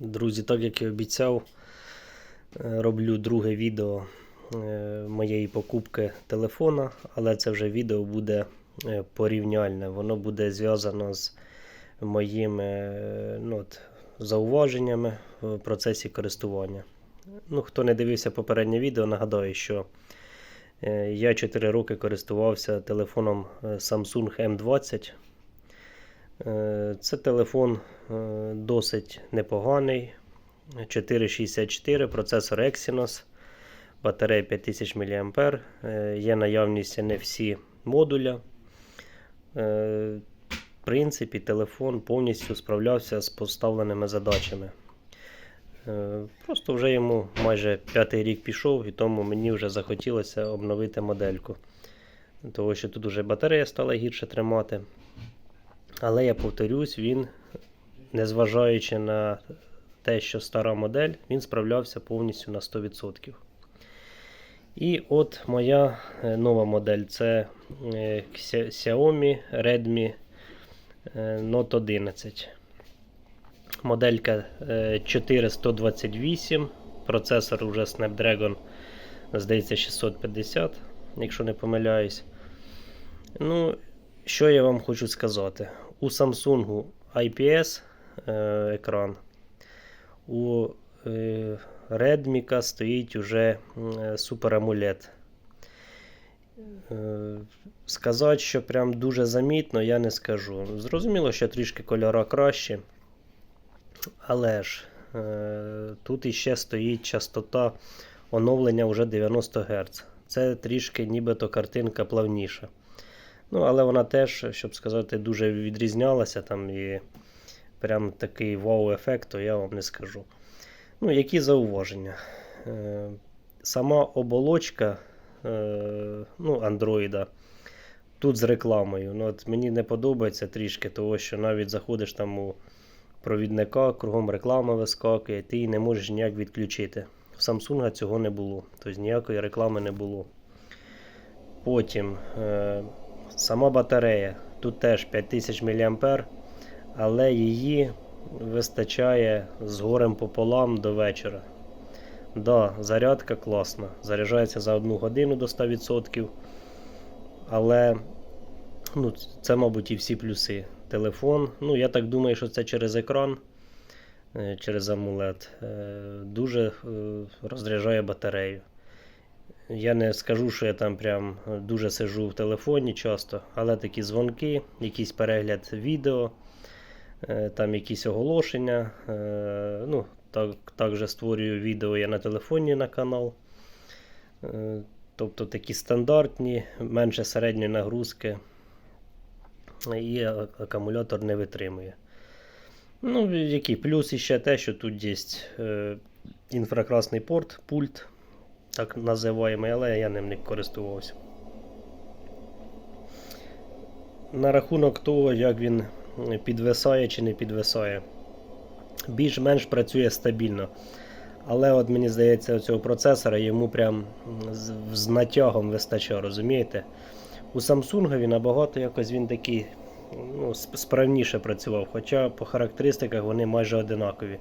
Друзі, так як і обіцяв, е, роблю друге відео е, моєї покупки телефона, але це вже відео буде е, порівняльне. Воно буде зв'язано з моїми ну, от, зауваженнями в процесі користування. Ну, хто не дивився попереднє відео, нагадаю, що я 4 роки користувався телефоном Samsung M20. Е, Це телефон е, досить непоганий. 464, процесор Exynos, батарея 5000 мАh. Е, Є наявність NFC модуля. В принципі, телефон повністю справлявся з поставленими задачами. Просто вже йому майже п'ятий рік пішов, і тому мені вже захотілося обновити модельку. Тому що тут вже батарея стала гірше тримати. Але я повторюсь, він, незважаючи на те, що стара модель, він справлявся повністю на 100%. І от моя е, нова модель це е, Xiaomi Redmi е, Note 11. Моделька е, 4128, процесор уже Snapdragon, здається, 650, якщо не помиляюсь. Ну, що я вам хочу сказати? У Samsung IPS е, екран, у е, Redmi стоїть уже е, Super AMOLED. Е, Сказати, що прям дуже замітно, я не скажу. Зрозуміло, що трішки кольора краще. Але ж е, тут іще стоїть частота оновлення вже 90 Гц. Це трішки нібито картинка плавніша. Ну, але вона теж, щоб сказати, дуже відрізнялася там і прям такий вау-ефект, то я вам не скажу. Ну, які зауваження? Е, сама оболочка е, ну, Android тут з рекламою. Ну, от мені не подобається трішки, того що навіть заходиш там у провідника, кругом реклама вискакує, ти її не можеш ніяк відключити. В Samsung цього не було, тобто ніякої реклами не було. Потім е, сама батарея. Тут теж 5000 мАh, але її вистачає з горем пополам до вечора. Да, зарядка класна. Заряджається за 1 годину до 100%. Але ну, це, мабуть, і всі плюси. Телефон. Ну, я так думаю, що це через екран, е, через AMOLED, е, дуже е, розряджає батарею. Я не скажу, що я там прям дуже сижу в телефоні часто, але такі дзвонки, якийсь перегляд відео, е, там якісь оголошення. е, Ну, так, також створюю відео я на телефоні на канал. Е, Тобто такі стандартні, менше середньої нагрузки. І акумулятор не витримує. Ну, який плюс іще те, що тут є інфракрасний порт, пульт, так називаємо, але я ним не користувався. На рахунок того, як він підвисає чи не підвисає, більш-менш працює стабільно. Але от мені здається, цього процесора йому прям з, натягом вистачає, розумієте? У Samsung набагато якось він такий ну, справніше працював, хоча по характеристиках вони майже одинакові.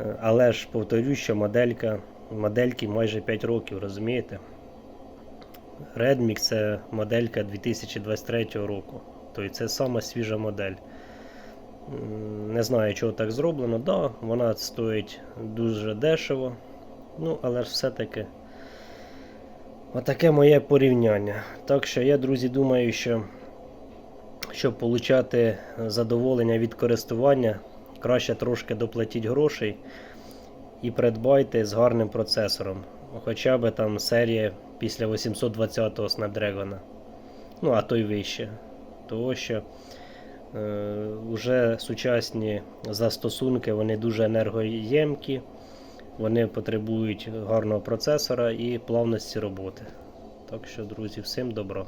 Е, Але ж повторюю, що моделька, модельки майже 5 років, розумієте? Redmi це моделька 2023 року. Тобто це сама свіжа модель. Не знаю, чого так зроблено. Да, вона стоїть дуже дешево. Ну, але ж все-таки отаке моє порівняння. Так що я, друзі, думаю, що щоб отримати задоволення від користування, краще трошки доплатіть грошей і придбайте з гарним процесором. Хоча б там серія після 820-го Snapdragon. Ну, а то й вище. Того що е, вже сучасні застосунки вони дуже енергоємкі, вони потребують гарного процесора і плавності роботи. Так що, друзі, всім добро.